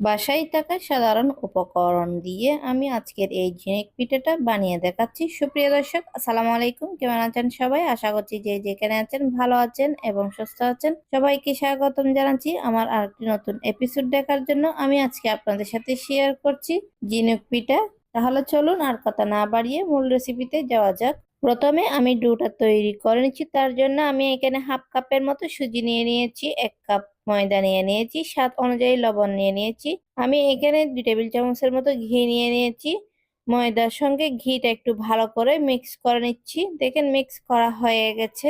বাসায় থাকা সাধারণ উপকরণ দিয়ে আমি আজকের এই ঝিনুক পিঠাটা বানিয়ে দেখাচ্ছি। সুপ্রিয় দর্শক, আসসালামু আলাইকুম। কেমন আছেন সবাই? আশা করছি যে যেখানে আছেন ভালো আছেন এবং সুস্থ আছেন। সবাইকে স্বাগতম জানাচ্ছি আমার আরেকটি নতুন এপিসোড দেখার জন্য। আমি আজকে আপনাদের সাথে শেয়ার করছি ঝিনুক পিঠা। তাহলে চলুন আর কথা না বাড়িয়ে মূল রেসিপিতে যাওয়া যাক। প্রথমে আমি ডোটা তৈরি করে নিচ্ছি। তার জন্য আমি এখানে হাফ কাপের মতো সুজি নিয়ে নিয়েছি। এক কাপ ময়দা নিয়ে নিয়েছি, স্বাদ অনুযায়ী লবণ নিয়ে নিয়েছি। আমি এখানে দুই টেবিল চামচের মতো ঘি নিয়ে নিয়েছি। ময়দার সঙ্গে ঘিটা একটু ভালো করে মিক্স করে নিচ্ছি। দেখেন মিক্স করা হয়ে গেছে।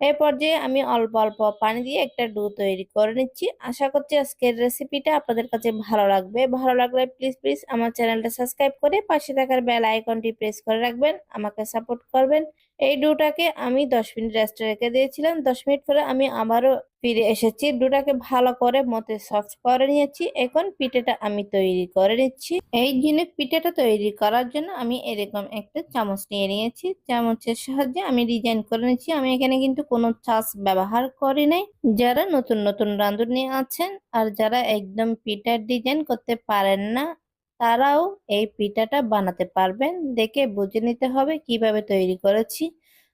এই পর্যায়ে আমি অল্প অল্প পানি দিয়ে একটা ডো তৈরি করে নিচ্ছি। আশা করছি আজকের রেসিপিটা আপনাদের কাছে ভালো লাগবে। ভালো লাগলে প্লিজ প্লিজ আমার চ্যানেলটা সাবস্ক্রাইব করে পাশে থাকার বেল আইকনটি প্রেস করে রাখবেন। আমাকে সাপোর্ট করবেন। এই ডোটাকে আমি দশ মিনিট রেস্টে রেখে দিয়েছিলাম। দশ মিনিট পরে আমি আবারও ফিরে এসেছি। ডোটাকে ভালো করে মতে সফট করে নিয়েছি। এখন পিঠেটা আমি তৈরি করে নিচ্ছি। এই ঝিনুক পিঠেটা তৈরি করার জন্য আমি এরকম একটা চামচ নিয়ে নিয়েছি। চামচের সাহায্যে আমি ডিজাইন করে নিচ্ছি আমি এখানে কিন্তু কোনো চাষ ব্যবহার করি নাই। যারা নতুন নতুন রাঁধুনি আছেন আর যারা একদম পিঠার ডিজাইন করতে পারেন না তারাও এই পিঠাটা বানাতে পারবেন। দেখে বুঝে নিতে হবে কীভাবে তৈরি করেছি।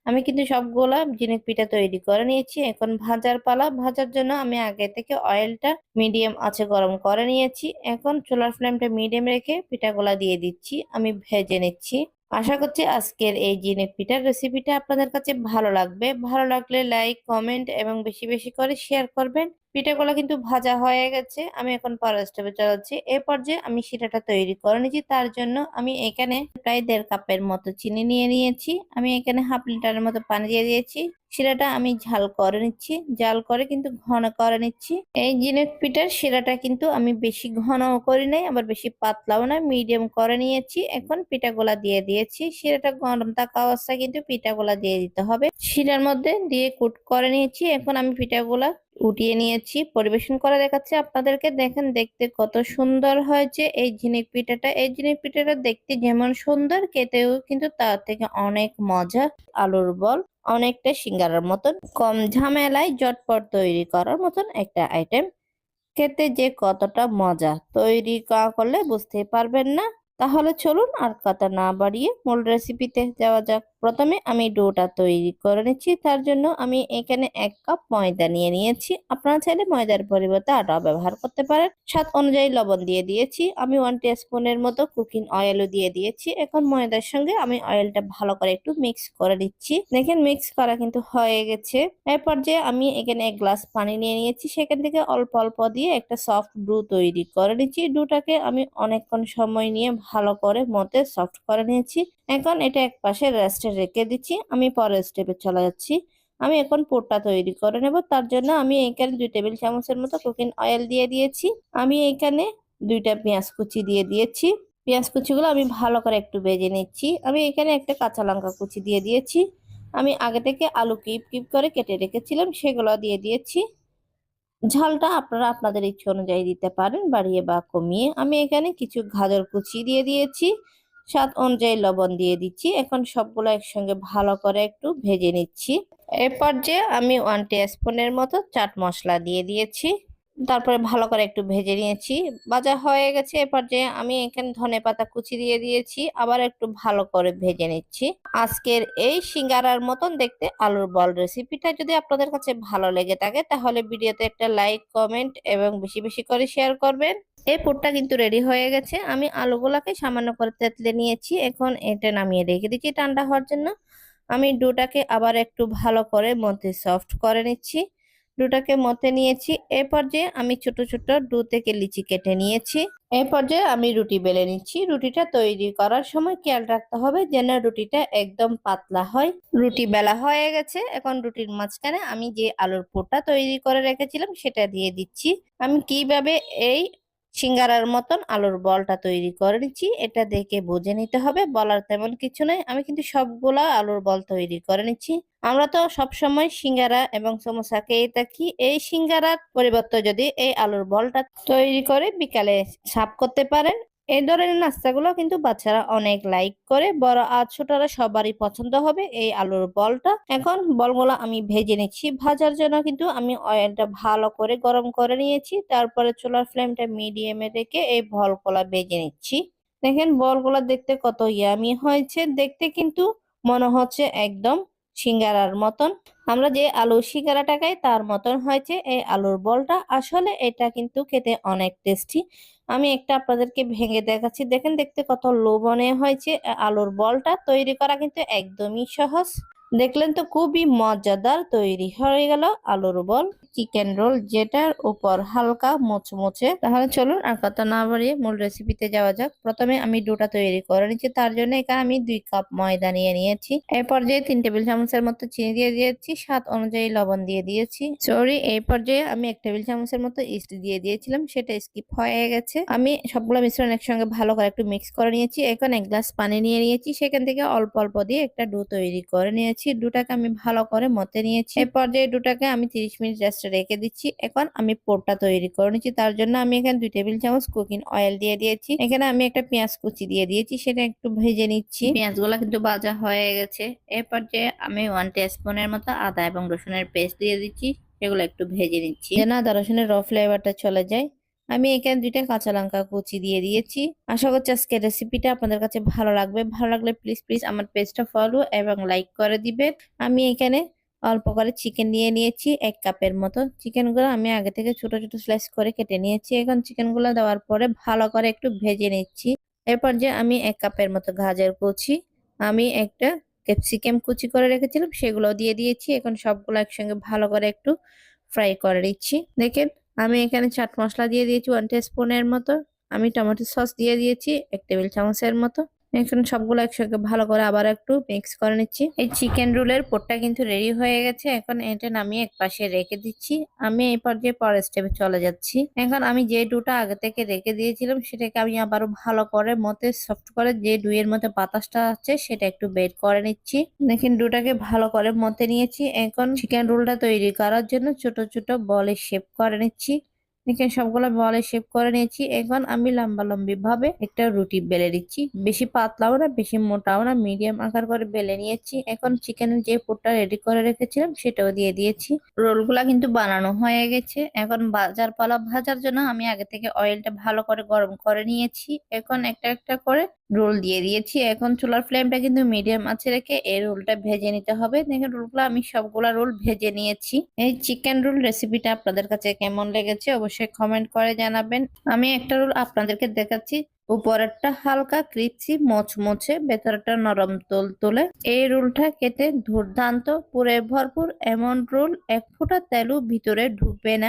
আমি কিন্তু সবগুলা জিনিস পিঠা তৈরি করে নিয়েছি। এখন ভাজার পালা। ভাজার জন্য আমি আগে থেকে অয়েলটা মিডিয়াম আছে গরম করে নিয়েছি। এখন চুলার ফ্লেমটা মিডিয়াম রেখে পিঠাগুলা দিয়ে দিচ্ছি। আমি ভেজে নিচ্ছি। আশা করছি আজকের এই জিনিস পিঠার রেসিপিটা আপনাদের কাছে ভালো লাগবে। ভালো লাগলে লাইক কমেন্ট এবং বেশি বেশি করে শেয়ার করবেন। পিঠাগুলো কিন্তু ভাজা হয়ে গেছে, আমি এখন পরের স্টেপে চালাচ্ছি এ পর্যায়ে আমি শিরাটা তৈরি করে নিয়েছি, তার জন্য আমি এখানে প্রায় দেড় কাপের মতো চিনি নিয়ে নিয়েছি। আমি এখানে হাফ লিটারের মতো পানি দিয়ে দিয়েছি। শিরাটা আমি ঝাল করে নিচ্ছি জাল করে কিন্তু ঘন করে নিচ্ছি। এই জিনিস পিঠার শিরাটা কিন্তু আমি বেশি ঘনও করি নাই, আবার বেশি পাতলাও না মিডিয়াম করে নিয়েছি। এখন পিঠাগুলা দিয়ে দিয়েছি। শিরাটা গরম থাকা অবস্থায় কিন্তু পিঠাগুলা দিয়ে দিতে হবে। শিরার মধ্যে দিয়ে কুট করে নিয়েছি। এখন আমি পিঠাগুলা উঠিয়ে নিয়েছি। পরিবেশন করে দেখাচ্ছি আপনাদেরকে। দেখেন, দেখতে কত সুন্দর হয়েছে এই ঝিনুক পিঠাটা। এই ঝিনুক পিঠাটা দেখতে যেমন সুন্দর, খেতেও কিন্তু তার থেকে অনেক মজা। আলুর বল, অনেকটা সিঙ্গারার মতন। কম ঝামেলায় জটপট তৈরি করার মতন একটা আইটেম খেতে যে কতটা মজা। তৈরি করলে বুঝতে পারবেন না। তাহলে চলুন আর কথা না বাড়িয়ে মূল রেসিপিতে যাওয়া যাক। প্রথমে আমি ডোটা তৈরি করে নিচ্ছি, তার জন্য আমি এখানে এক কাপ ময়দা নিয়ে নিয়েছি। আপনারা চাইলে ময়দার পরিবর্তে আটা ব্যবহার করতে পারেন। স্বাদ অনুযায়ী লবণ দিয়ে দিয়েছি, আমি ওয়ান স্পুনের মতো কুকিং অয়েলও দিয়ে দিয়েছি। এখন ময়দার সঙ্গে আমি অয়েলটা ভালো করে একটু মিক্স করে দিচ্ছি দেখেন মিক্স করা কিন্তু হয়ে গেছে। এরপর যে আমি এখানে এক গ্লাস পানি নিয়ে নিয়েছি। সেখান থেকে অল্প অল্প দিয়ে একটা সফট ডু তৈরি করে নিচ্ছি। ডুটাকে আমি অনেকক্ষণ সময় নিয়ে ভালো করে মতে সফট করে নিয়েছি। এখন এটা এক পাশে রেস্টে রেখে দিচ্ছি, আমি পরের স্টেপে চলে যাচ্ছি। আমি এখন পোটটা তৈরি করে নেব, তার জন্য আমি এখানে দুই টেবিল চামচের মতো কুকিং অয়েল দিয়ে দিয়েছি। আমি এখানে দুইটা পেঁয়াজ কুচি দিয়ে দিয়েছি। পেঁয়াজ কুচিগুলো আমি ভালো করে একটু বেজে নিচ্ছি। আমি এখানে একটা কাঁচা লঙ্কা কুচি দিয়ে দিয়েছি। আমি আগে থেকে আলু কিপ কিপ করে কেটে রেখেছিলাম, সেগুলো দিয়ে দিয়েছি। ঝালটা আপনারা আপনাদের ইচ্ছে অনুযায়ী দিতে পারেন, বাড়িয়ে বা কমিয়ে। আমি এখানে কিছু গাজর কুচি দিয়ে দিয়েছি। স্বাদ অনুযায়ী লবণ দিয়ে দিচ্ছি। এখন সবগুলো একসঙ্গে ভালো করে একটু ভেজে নিচ্ছি। এরপর যে আমি ওয়ান স্পুনের মতো চাট মশলা দিয়ে দিয়েছি। তারপরে ভালো করে একটু ভেজে নিয়েছি। ভাজা হয়ে গেছে, এরপর যে আমি এখানে ধনে পাতা কুচি দিয়ে দিয়েছি, আবার একটু ভালো করে ভেজে নিচ্ছি। আজকের এই সিঙ্গারার মতন দেখতে আলুর বল রেসিপিটা যদি আপনাদের কাছে ভালো লেগে থাকে, তাহলে ভিডিওতে একটা লাইক কমেন্ট এবং বেশি বেশি করে শেয়ার করবেন। এই পুরটা কিন্তু রেডি হয়ে গেছে। আমি আলুগুলাকে সামান্য করে তেতলে নিয়েছি। এখন এটা নামিয়ে রেখে দিচ্ছি ঠান্ডা হওয়ার জন্য। আমি ডোটাকে আবার একটু ভালো করে মধ্যে সফট করে নিচ্ছি। ডুটাকে মতে নিয়েছি। এ পর্যায়ে আমি ছোট ছোট ডু থেকে লিচি কেটে নিয়েছি। এ পর্যায়ে আমি রুটি বেলে নিচ্ছি। রুটিটা তৈরি করার সময় খেয়াল রাখতে হবে যেন রুটিটা একদম পাতলা হয়। রুটি বেলা হয়ে গেছে। এখন রুটির মাঝখানে আমি যে আলুর পোটা তৈরি করে রেখেছিলাম সেটা দিয়ে দিচ্ছি। আমি কীভাবে এই সিঙ্গারার মতন আলুর বলটা তৈরি করে নিচ্ছি। এটা দেখে বুঝে নিতে হবে, বলার তেমন কিছু নাই। আমি কিন্তু সবগুলা আলুর বল তৈরি করে নিচ্ছি। আমরা তো সবসময় সিঙ্গারা এবং সমোসা খেয়ে থাকি। এই সিঙ্গারার পরিবর্তে যদি এই আলুর বলটা তৈরি করে বিকালে সাফ করতে পারেন এই ধরনের নাস্তাগুলো কিন্তু বাচ্চারা অনেক লাইক করে। বড় আর ছোটরা সবারই পছন্দ হবে এই আলুর বলটা। এখন বলগুলো আমি ভেজে নিচ্ছি। ভাজার জন্য কিন্তু আমি অয়েলটা ভালো করে গরম করে নিয়েছি। তারপরে চুলার ফ্লেমটা মিডিয়ামে রেখে এই বলগুলা ভেজে নিচ্ছি। দেখেন বলগুলা দেখতে কত ইয়ামি হয়েছে। দেখতে কিন্তু মনে হচ্ছে একদম সিঙ্গারার মতন। আমরা যে আলু সিঙ্গারাটা খাই, তার মতন হয়েছে এই আলুর বলটা। আসলে এটা কিন্তু খেতে অনেক টেস্টি আমি একটা আপনাদেরকে ভেঙে দেখাচ্ছি। দেখেন দেখতে কত লোভনীয় হয়েছে আলুর বলটা। তৈরি করা কিন্তু একদমই সহজ। দেখলেন তো খুবই মজাদার তৈরি। হয়ে গেল আলুর বল। চিকেন রোল যেটার উপর হালকা মুচমুচে। তাহলে চলুন আর কথা না বাড়িয়ে মূল রেসিপিতে যাওয়া যাক। প্রথমে আমি ডোটা তৈরি করে নিচ্ছি। তার জন্য এখানে আমি দুই কাপ ময়দা নিয়ে নিয়েছি। এই পর্যায়ে তিন টেবিল চামচের মতো চিনি দিয়ে দিয়েছি, স্বাদ অনুযায়ী লবণ দিয়ে দিয়েছি। সরি এই পর্যায়ে আমি এক টেবিল চামচের মতো ইস্ট দিয়ে দিয়েছিলাম, সেটা স্কিপ হয়ে গেছে। আমি সবগুলো মিশ্রণ একসঙ্গে ভালো করে একটু মিক্স করে নিয়েছি। এখন এক গ্লাস পানি নিয়ে নিয়েছি। সেখান থেকে অল্প অল্প দিয়ে একটা ডো তৈরি করে নিয়েছি। ডোটাকে আমি ভালো করে মতে নিয়েছি। এই পর্যায়ে দুটাকে আমি তিরিশ মিনিট রেস্টে রেখে দিচ্ছি। এখন আমি পোরটা তৈরি করে নিচ্ছি। তার জন্য আমি এখানে দুই টেবিল চামচ কুকিং অয়েল দিয়ে দিয়েছি। এখানে আমি একটা পেঁয়াজ কুচি দিয়ে দিয়েছি সেটা একটু ভেজে নিচ্ছি। পেঁয়াজগুলো কিন্তু ভাজা হয়ে গেছে। এই পর্যায়ে আমি ওয়ান টিস্পুনের মতো আদা এবং রসুনের পেস্ট দিয়ে দিচ্ছি। সেগুলো একটু ভেজে নিচ্ছি। যেন আদা রসুনের র ফ্লেভারটা চলে যায়। আমি এখানে দুইটা কাঁচা লঙ্কা কুচি দিয়ে দিয়েছি। আশা করছি আজকের রেসিপিটা আপনাদের কাছে ভালো লাগবে। ভালো লাগলে প্লিজ প্লিজ আমার পেজটা ফলো এবং লাইক করে দিবেন। আমি এখানে অল্প করে চিকেন নিয়ে নিয়েছি, এক কাপের মতো। চিকেনগুলো আমি আগে থেকে ছোট ছোট স্লাইস করে কেটে নিয়েছি। এখন চিকেনগুলো দেওয়ার পরে ভালো করে একটু ভেজে নিচ্ছি। এরপর যে আমি এক কাপের মতো গাজর কুচি, আমি একটা ক্যাপসিকাম কুচি করে রেখেছিলাম, সেগুলো দিয়ে দিয়েছি। এখন সবগুলো একসঙ্গে ভালো করে একটু ফ্রাই করে নিচ্ছি। দেখেন আমি এখানে চাট মশলা দিয়ে দিয়েছি ওয়ান স্পুনের মতো। আমি টমেটো সস দিয়ে দিয়েছি, এক টেবিল চামচের মতো। এখন সবগুলো একসঙ্গে ভালো করে আবার একটু মিক্স করে নিচ্ছি। এই চিকেন রোলের পোটটা কিন্তু রেডি হয়ে গেছে। এখন এটা নামিয়ে এক পাশে রেখে দিচ্ছি। আমি এই পর্যায়ে পরের স্টেপে চলে যাচ্ছি। এখন আমি যে ডুটা আগে থেকে রেখে দিয়েছিলাম, সেটাকে আমি আবারও ভালো করে মতে সফট করে যে ডুয়ের মধ্যে বাতাসটা আছে, সেটা একটু বেড করে নিচ্ছি। দেখেন ডুটাকে ভালো করে মতে নিয়েছি। এখন চিকেন রোলটা তৈরি করার জন্য ছোট ছোট বলে শেপ করে নিচ্ছি। দেখেন, সবগুলো বলে শেপ করে নিয়েছি। এখন আমি লম্বা লম্বি ভাবে একটা রুটি বেলে দিচ্ছি বেশি পাতলাও না, বেশি মোটাও না মিডিয়াম আকার করে বেলে নিয়েছি। এখন চিকেনের যে পুরটা রেডি করে রেখেছিলাম, সেটাও দিয়ে দিয়েছি। রোলগুলা কিন্তু বানানো হয়ে গেছে। এখন বাজার পালা ভাজার জন্য আমি আগে থেকে অয়েলটা ভালো করে গরম করে নিয়েছি। এখন একটা একটা করে রোল দিয়ে দিয়েছি। এখন চুলার ফ্লেমটা কিন্তু মিডিয়াম আছে রেখে এই রোলটা ভেজে নিতে হবে। দেখেন রোলগুলো আমি সবগুলা রোল ভেজে নিয়েছি। এই চিকেন রোল রেসিপিটা আপনাদের কাছে কেমন লেগেছে অবশ্যই কমেন্ট করে জানাবেন। আমি একটা রোল আপনাদেরকে দেখাচ্ছি। উপরেরটা হালকা ক্রিপসি মচমচে ভেতরটা নরম তোল তোলে। এই রোলটা খেতে দুর্দান্ত, পুরে ভরপুর। এমন রোল এক ফোঁটা তেলও ভিতরে ঢুকবে না।